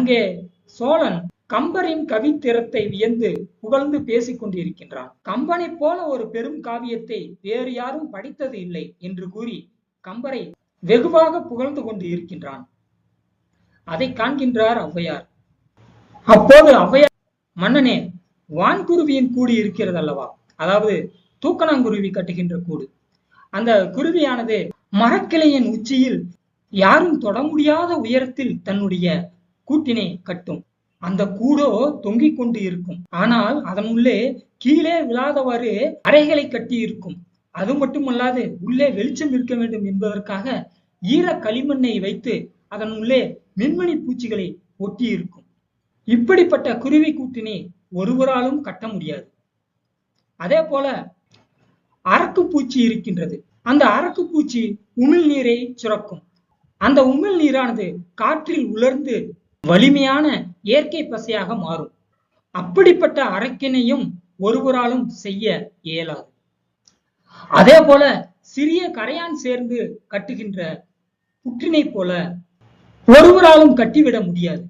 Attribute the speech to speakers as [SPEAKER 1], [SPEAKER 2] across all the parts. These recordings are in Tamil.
[SPEAKER 1] அங்கே சோழன் கம்பரின் கவித்திறத்தை வியந்து புகழ்ந்து பேசிக் கொண்டிருக்கின்றான். கம்பனைப் போல ஒரு பெரும் காவியத்தை வேறு யாரும் படித்தது இல்லை என்று கூறி கம்பரை வெகுவாக புகழ்ந்து கொண்டு இருக்கின்றான் அதை காண்கின்றார் ஔவையார். அப்போது ஔவையார் மன்னனே வான்குருவியின் கூடு இருக்கிறது அல்லவா அதாவது தூக்கணாங்குருவி கட்டுகின்ற கூடு. அந்த குருவியானது மரக்கிளையின் உச்சியில் யாரும் தொட முடியாத உயரத்தில் தன்னுடைய கூட்டினை கட்டும். அந்த கூடோ தொங்கிக் கொண்டு இருக்கும். ஆனால் அதன் உள்ளே கீழே விழாதவாறு அறைகளை கட்டி இருக்கும். அது மட்டுமல்லாது உள்ளே வெளிச்சம் இருக்க வேண்டும் என்பதற்காக ஈர களிமண்ணை வைத்து அதன் உள்ளே மின்மணி பூச்சிகளை ஒட்டி இருக்கும். இப்படிப்பட்ட குருவி கூட்டினை ஒருவராலும் கட்ட முடியாது. அதே போல அரக்கு பூச்சி இருக்கின்றது. அந்த அரக்கு பூச்சி உமிழ் நீரை சுரக்கும். அந்த உமிழ் நீரானது காற்றில் உலர்ந்து வலிமையான இயற்கை பசையாக மாறும். அப்படிப்பட்ட அரக்கினையும் ஒருவராலும் செய்ய இயலாது. அதே போல சிறிய கரையான் சேர்ந்து கட்டுகின்ற புற்றினை போல ஒருவராலும் கட்டிவிட முடியாது.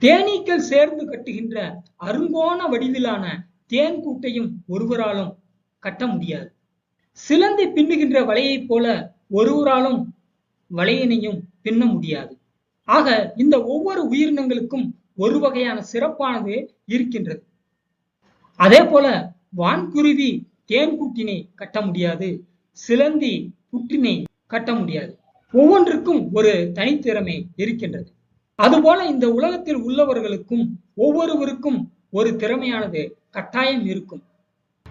[SPEAKER 1] தேனீக்கள் சேர்ந்து கட்டுகின்ற அருங்கோண வடிவிலான தேன் கூட்டையும் ஒருவராலும் கட்ட முடியாது. சிலந்தை பின்னுகின்ற வலையைப் போல ஒருவராலும் வலையினையும் பின்ன முடியாது. ஆக இந்த ஒவ்வொரு உயிரினங்களுக்கும் ஒரு வகையான சிறப்பானது இருக்கின்றது. அதே போல வான்குருவி தேன் கூட்டினை கட்ட முடியாது சிலந்தி புற்றினை கட்ட முடியாது. ஒவ்வொன்றுக்கும் ஒரு தனித்திறமை இருக்கின்றது. அதுபோல இந்த உலகத்தில் உள்ளவர்களுக்கும் ஒவ்வொருவருக்கும் ஒரு திறமையானது கட்டாயம் இருக்கும்.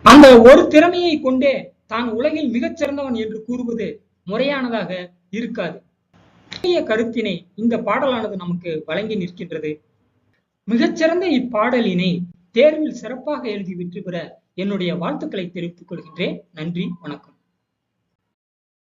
[SPEAKER 1] அந்த ஒரு திறமையை கொண்டே தான் உலகில் மிகச் சிறந்தவன் என்று கூறுவது முறையானதாக இருக்காது. அத்தகைய கருத்தினை இந்த பாடலானது நமக்கு வழங்கி நிற்கின்றது. மிகச்சிறந்த இப்பாடலினை தேர்வில் சிறப்பாக எழுதி வெற்றி பெற என்னுடைய வாழ்த்துக்களை தெரிவித்துக் கொள்கின்றேன். நன்றி வணக்கம்.